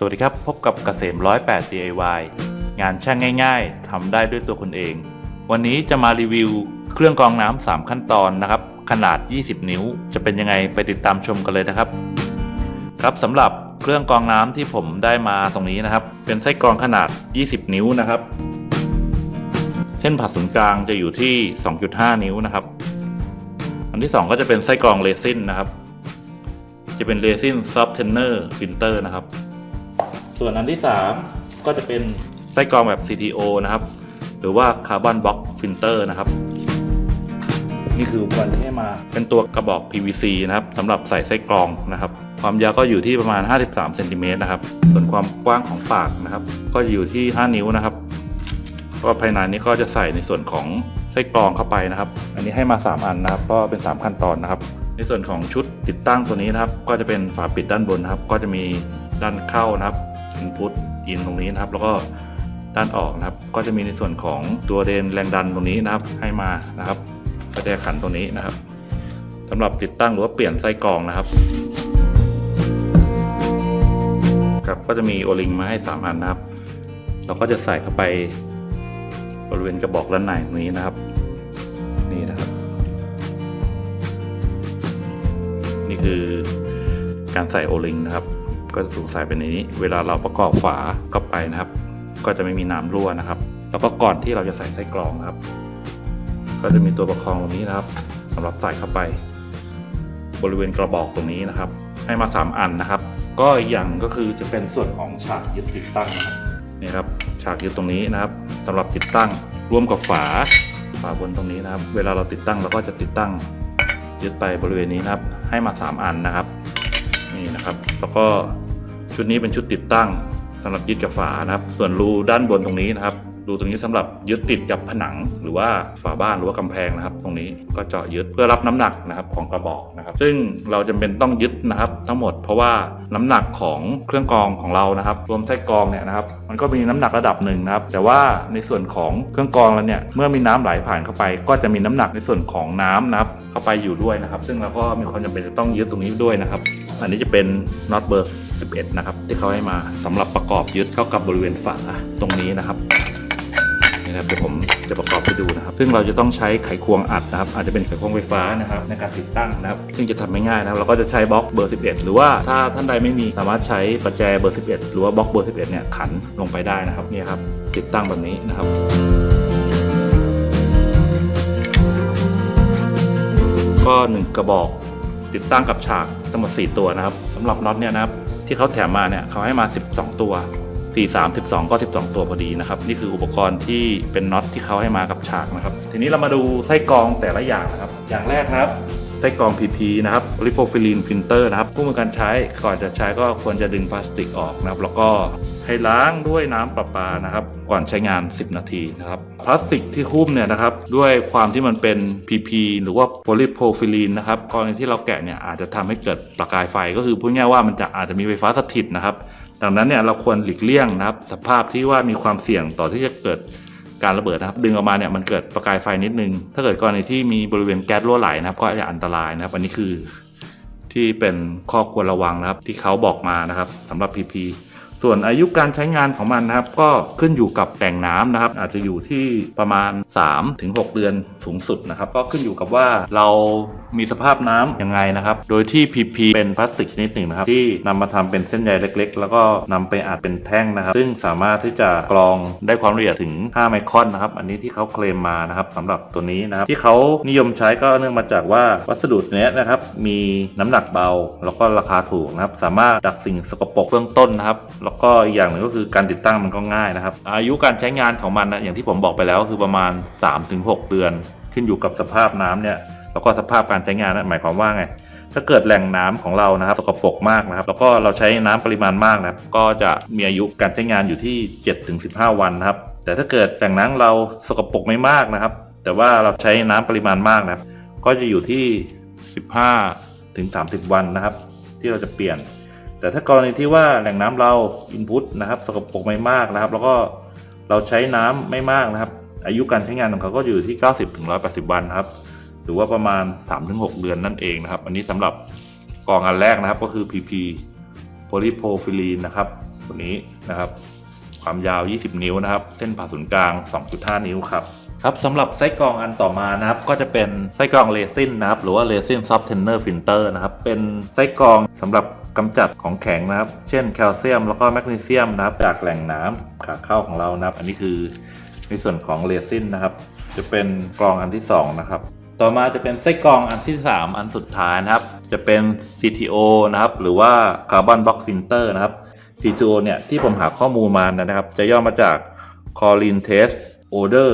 สวัสดีครับ พบกับเกษม108 DIY งานช่างง่ายๆทำได้ด้วยตัวคุณเอง วันนี้จะมารีวิวเครื่องกรองน้ำ3ขั้นตอนนะครับ ขนาด 20 นิ้ว จะเป็นยังไงไปติดตามชมกันเลยนะครับ ครับสำหรับเครื่องกรองน้ำที่ผมได้มาตรงนี้นะครับ เป็นไส้กรองขนาด 20 นิ้วนะครับ เส้นผ่าศูนย์กลางจะอยู่ที่ 2.5 นิ้วนะครับ อันที่ 2 ก็จะเป็นไส้กรองเรซินนะครับ จะเป็นเรซินซอฟเทนเนอร์ฟิลเตอร์นะครับ ส่วนอันที่ 3 ก็จะเป็นไส้กรองแบบ CTO นะครับ หรือว่าคาร์บอนบล็อกฟิลเตอร์นะครับ นี่คืออุปกรณ์ที่ให้มาเป็นตัวกระบอก PVC นะครับสำหรับใส่ไส้กรองนะครับ ความยาวก็อยู่ที่ประมาณ 53เซนติเมตรนะครับ ส่วนความกว้างของปากนะครับ ก็อยู่ที่ 5 นิ้วนะครับก็ภายในนี้ก็จะใส่ในส่วนของไส้กรองเข้าไปนะครับ อันนี้ให้มา 3 อันนะครับ ก็เป็น 3 ขั้นตอนนะครับ ในส่วนของชุดติดตั้งตัวนี้นะครับ ก็จะเป็นฝาปิดด้านบนนะครับ ก็จะมีด้านเข้านะครับ input in ตรงนี้นะครับ แล้วก็ด้านออกนะครับ ก็จะมีในส่วนของตัวเดนแรงดันตรงนี้นะครับ ให้มานะครับก็จะขันตรงนี้นะครับสำหรับติดตั้งหรือว่าเปลี่ยนไส้กรองนะครับครับก็จะมีโอลิงมาให้3อันนะครับ เราก็จะใส่เข้าไปบริเวณกระบอกด้านในตรงนี้นะครับ นี่นะครับ นี่คือการใส่โอลิงนะครับ ก็จะถูกใส่ไปในนี้ เวลาเราประกอบฝาเข้าไปนะครับ ก็จะไม่มีน้ำรั่วนะครับ แล้วก็ก่อนที่เราจะใส่ไส้กรองนะครับ ก็จะมีตัวประคองตรงนี้นะครับสำหรับใส่เข้าไป บริเวณกระบอกตรงนี้นะครับ ให้มา 3 อันนะครับ ก็อย่างก็คือจะเป็นส่วนของฉากยึดติดตั้งนะครับนี่ครับฉากยึดตรงนี้นะครับสำหรับติดตั้งร่วมกับฝาฝาบนตรงนี้นะครับ เวลาเราติดตั้งเราก็จะติดตั้งยึดไปบริเวณนี้นะครับ ให้มา 3 อันนะครับนี่นะครับ แล้วก็ ชุดนี้เป็นชุดติดตั้งสำหรับยึดกับฝานะครับ ส่วนรูด้านบนตรงนี้นะครับรูตรงนี้สำหรับยึดติดกับผนังหรือว่าฝาบ้านหรือว่ากำแพงนะครับ ตรงนี้ก็เจาะยึดเพื่อรับน้ำหนักนะครับของกระบอกนะครับ ซึ่งเราจำเป็นต้องยึดนะครับ ทั้งหมดเพราะว่าน้ำหนักของเครื่องกรองของเรานะครับ รวมไส้กรองเนี่ยนะครับ มันก็มีน้ำหนักระดับหนึ่งนะครับ แต่ว่าในส่วนของเครื่องกรองแล้วเนี่ยเมื่อมีน้ำไหลผ่านเข้าไป ก็จะมีน้ำหนักในส่วนของน้ำนะครับ เข้าไปอยู่ด้วยนะครับ ซึ่งเราก็มีความจำเป็นจะต้องยึดตรงนี้ด้วยนะครับ อันนี้จะเป็นน็อตเบอร์ 11 นะครับ ที่เขาให้มาสำหรับประกอบยึดเข้ากับบริเวณฝาตรงนี้นะครับนี่นะครับเดี๋ยวผมจะประกอบให้ดูนะครับ ซึ่งเราจะต้องใช้ไขควงอัดนะครับ อาจจะเป็นไขควงไฟฟ้านะครับ ในการติดตั้งนะครับ ซึ่งจะทำไม่ง่ายนะครับ เราก็จะใช้บล็อกเบอร์ 11 หรือว่าถ้าท่านใดไม่มีสามารถใช้ประแจเบอร์ 11 หรือว่าบล็อกเบอร์ 11 เนี่ยขันลงไปได้นะครับนี่ครับติดตั้งแบบนี้นะครับก็หนึ่งกระบอกติดตั้งกับฉากทั้งหมด4ตัวนะครับสำหรับน็อตเนี่ยนะครับ ที่เขาแถมมาเนี่ยเขาให้มา 12 ตัว 4 3 12 ก็ 12 ตัวพอดีนะครับ นี่คืออุปกรณ์ที่เป็นน็อตที่เขาให้มากับฉากนะครับ ทีนี้เรามาดูไส้กรองแต่ละอย่างนะครับ อย่างแรกนะครับไส้กรอง PP นะครับ r i p o f i l i n filter นะครับผู้มือการใช้ก่อนจะใช้ก็ควรจะดึงพลาสติกออกนะครับ แล้วก็ ให้ล้างด้วยน้ำประปานะครับ ก่อนใช้งาน 10 นาทีนะครับพลาสติกที่หุ้มเนี่ยนะครับ ด้วยความที่มันเป็น PP หรือว่าโพลีโพรฟิลีนนะครับกรณีที่เราแกะเนี่ยอาจจะทำให้เกิดประกายไฟก็คือพูดง่ายว่ามันจะอาจจะมีไฟฟ้าสถิตนะครับ ดังนั้นเนี่ยเราควรหลีกเลี่ยงนะครับ สภาพที่ว่ามีความเสี่ยงต่อที่จะเกิดการระเบิดนะครับ ดึงออกมาเนี่ยมันเกิดประกายไฟนิดนึง ถ้าเกิดกรณีที่มีบริเวณแก๊สรั่วไหลนะครับ ก็อาจจะอันตรายนะครับ อันนี้คือที่เป็นข้อควรระวังนะครับ ที่เขาบอกมานะครับสำหรับ PP ส่วนอายุการใช้งานของมันนะครับ ก็ขึ้นอยู่กับแหล่งน้ำนะครับ อาจจะอยู่ที่ประมาณ 3-6 เดือนสูงสุดนะครับ ก็ขึ้นอยู่กับว่าเรามีสภาพน้ำยังไงนะครับ โดยที่ PP เป็นพลาสติกชนิดหนึ่งนะครับ ที่นำมาทำเป็นเส้นใยเล็ก ๆ แล้วก็นำไปอัดเป็นแท่งนะครับ ซึ่งสามารถที่จะกรองได้ความละเอียดถึง 5 ไมครอนนะครับ อันนี้ที่เขาเคลมมานะครับสำหรับตัวนี้นะครับ ที่เขานิยมใช้ก็เนื่องมาจากว่าวัสดุเนี้ยนะครับ มีน้ำหนักเบา แล้วก็ราคาถูกนะครับ สามารถดักสิ่งสกปรกเบื้องต้นนะครับแล้วก็อีกอย่างหนึ่งก็คือการติดตั้งมันก็ง่ายนะครับ อายุการใช้งานของมันนะอย่างที่ผมบอกไปแล้วคือประมาณ 3-6 เดือน ขึ้นอยู่กับสภาพน้ำเนี่ยแล้วก็สภาพการใช้งานนะหมายความว่าไงถ้าเกิดแหล่งน้ำของเรานะครับสกปรกมากนะครับ แล้วก็เราใช้น้ำปริมาณมากนะครับ ก็จะมีอายุการใช้งานอยู่ที่ 7-15 วันนะครับ แต่ถ้าเกิดแหล่งน้ำเราสกปรกไม่มากนะครับ แต่ว่าเราใช้น้ำปริมาณมากนะครับ ก็จะอยู่ที่ 15-30 วันนะครับ ที่เราจะเปลี่ยน แต่ถ้ากรณีที่ว่าแหล่งน้ำเราอินพุตนะครับสกปรกไม่มากนะครับ แล้วก็เราใช้น้ำไม่มากนะครับ อายุการใช้งานของเขาก็อยู่ที่ 90-180 วันครับ หรือว่าประมาณ 3-6 เดือนนั่นเองนะครับ อันนี้สำหรับกล่องอันแรกนะครับก็คือ PP โพลีโพรฟิลีนนะครับตัวนี้นะครับความยาว 20 นิ้วนะครับ เส้นผ่าศูนย์กลาง 2.5 นิ้วครับครับสำหรับไส้กรองอันต่อมานะครับก็จะเป็นไส้กรองเรซินนะครับหรือว่าเรซินซอฟเทนเนอร์ฟิลเตอร์นะครับเป็นไส้กรองสำหรับกำจัดของแข็งนะครับ เช่นแคลเซียมแล้วก็แมกนีเซียมนะครับ จากแหล่งน้ำขาเข้าของเรานะครับ อันนี้คือในส่วนของเรซินนะครับ จะเป็นกรองอันที่สองนะครับ ต่อมาจะเป็นไส้กรองอันที่ 3 อันสุดท้ายนะครับ จะเป็น CTO นะครับ หรือว่า Carbon Box Filter นะครับ CTO เนี่ยที่ผมหาข้อมูลมานะครับ จะย่อมาจาก Chlorine Test Odor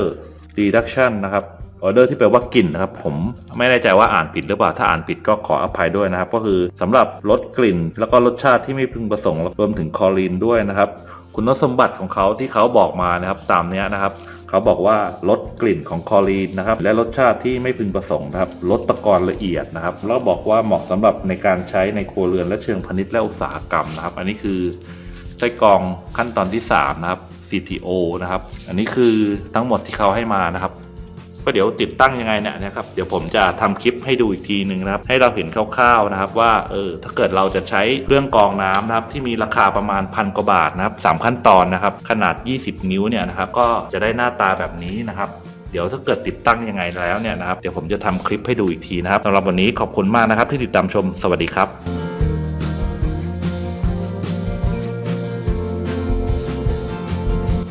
Reduction นะครับ Odor ที่แปลว่ากลิ่นนะครับ ผมไม่แน่ใจว่าอ่านผิดหรือเปล่า ถ้าอ่านผิดก็ขออภัยด้วยนะครับ ก็คือสำหรับลดกลิ่น แล้วก็รสชาติที่ไม่พึงประสงค์รวมถึงคอรีนด้วยนะครับ คุณสมบัติของเขาที่เขาบอกมานะครับ ตามนี้นะครับเขาบอกว่าลดกลิ่นของคอรีนนะครับและรสชาติที่ไม่พึงประสงค์นะครับลดตะกอนละเอียดนะครับแล้วบอกว่าเหมาะสำหรับในการใช้ในครัวเรือนและเชิงพาณิชย์และอุตสาหกรรมนะครับ อันนี้คือไส้กรองขั้นตอนที่ 3 นะครับ CTO นะครับ อันนี้คือทั้งหมดที่เขาให้มานะครับ ก็เดี๋ยวติดตั้งยังไงเนี่ยนะครับเดี๋ยวผมจะทำคลิปให้ดูอีกทีหนึ่งนะครับให้เราเห็นคร่าวๆนะครับว่าเออถ้าเกิดเราจะใช้เครื่องกรองน้ำนะครับที่มีราคาประมาณพันกว่าบาทนะครับสามขั้นตอนนะครับขนาด 20 นิ้วเนี่ยนะครับก็จะได้หน้าตาแบบนี้นะครับเดี๋ยวถ้าเกิดติดตั้งยังไงแล้วเนี่ยนะครับเดี๋ยวผมจะทำคลิปให้ดูอีกทีนะครับสำหรับวันนี้ขอบคุณมากนะครับที่ติดตามชมสวัสดีครับ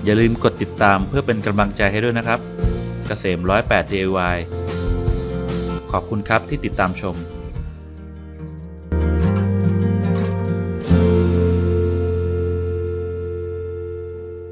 อย่าลืมกดติดตามเพื่อเป็นกำลังใจให้ด้วยนะครับ กษม108 DIY ขอบคุณครับที่ติดตามชม